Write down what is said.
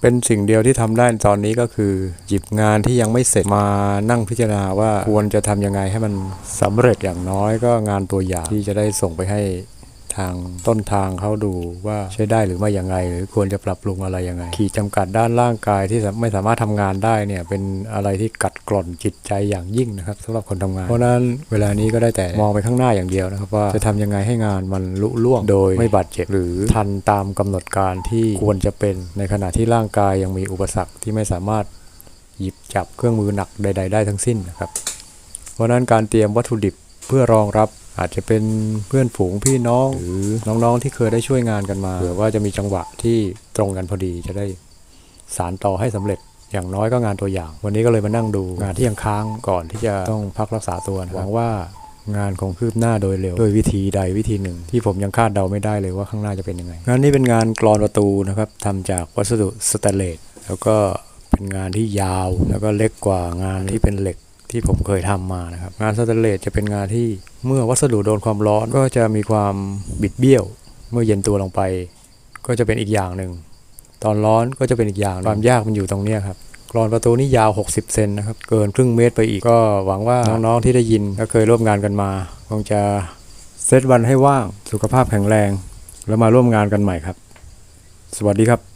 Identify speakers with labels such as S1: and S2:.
S1: เป็นสิ่งเดียวที่ทำได้ตอนนี้ก็คือ หยิบงานที่ยังไม่เสร็จมานั่งพิจารณาว่าควรจะทำยังไงให้มันสำเร็จอย่างน้อยก็งานตัวอย่างที่จะได้ส่งไปให้ ทางต้นทางเขาดูว่าใช้ได้หรือไม่อยังไงหรือควรจะปรับปรุงอะไรยังไง ขีดจำกัดด้านร่างกายที่ไม่สามารถทำงานได้เนี่ยเป็นอะไรที่กัดกร่อนจิตใจอย่างยิ่งนะครับสำหรับคนทำงาน เพราะฉะนั้นเวลานี้ก็ได้แต่มองไปข้างหน้าอย่างเดียวนะครับว่าจะทำยังไงให้งานมันลุล่วงโดยไม่บาดเจ็บหรือทันตามกำหนดการที่ควรจะเป็นในขณะที่ร่างกายยังมีอุปสรรคที่ไม่สามารถหยิบจับเครื่องมือหนักใด ๆ ได้ทั้งสิ้นนะครับ เพราะนั้นการเตรียมวัตถุดิบเพื่อรองรับ อาจจะเป็นเพื่อนฝูงพี่น้อง หรือน้องๆที่เคยได้ช่วยงานกันมาเผื่อว่าจะมีจังหวะที่ตรงกันพอดีจะได้สารต่อให้สำเร็จอย่างน้อยก็งานตัวอย่าง วันนี้ก็เลยมานั่งดูงานที่ยังค้างก่อนที่จะต้องพักรักษาตัวหวังว่างานคงคืบหน้าโดยเร็วโดยวิธีใดวิธีหนึ่ง ที่ผมยังคาดเดาไม่ได้เลยว่าข้างหน้าจะเป็นยังไง งานนี้เป็นงานกรอนประตูนะครับทำจากวัสดุสแตนเลสแล้วก็เป็นงานที่ยาวแล้วก็เล็กกว่างานที่เป็นเหล็ก ที่ผมเคยทำมานะครับ งานสแตนเลสจะเป็นงานที่เมื่อวัสดุโดนความร้อนก็จะมีความบิดเบี้ยว เมื่อเย็นตัวลงไป ก็จะเป็นอีกอย่างหนึ่ง ตอนร้อนก็จะเป็นอีกอย่างความยากมันอยู่ตรงนี้ครับกรอนประตูนี่ยาว 60 เซนนะครับ เกินครึ่งเมตรไปอีกก็หวังว่าน้องๆที่ได้ยินและเคยร่วมงานกันมา คงจะเซตวันให้ว่างสุขภาพแข็งแรง แล้วมาร่วมงานกันใหม่ครับ สวัสดีครับ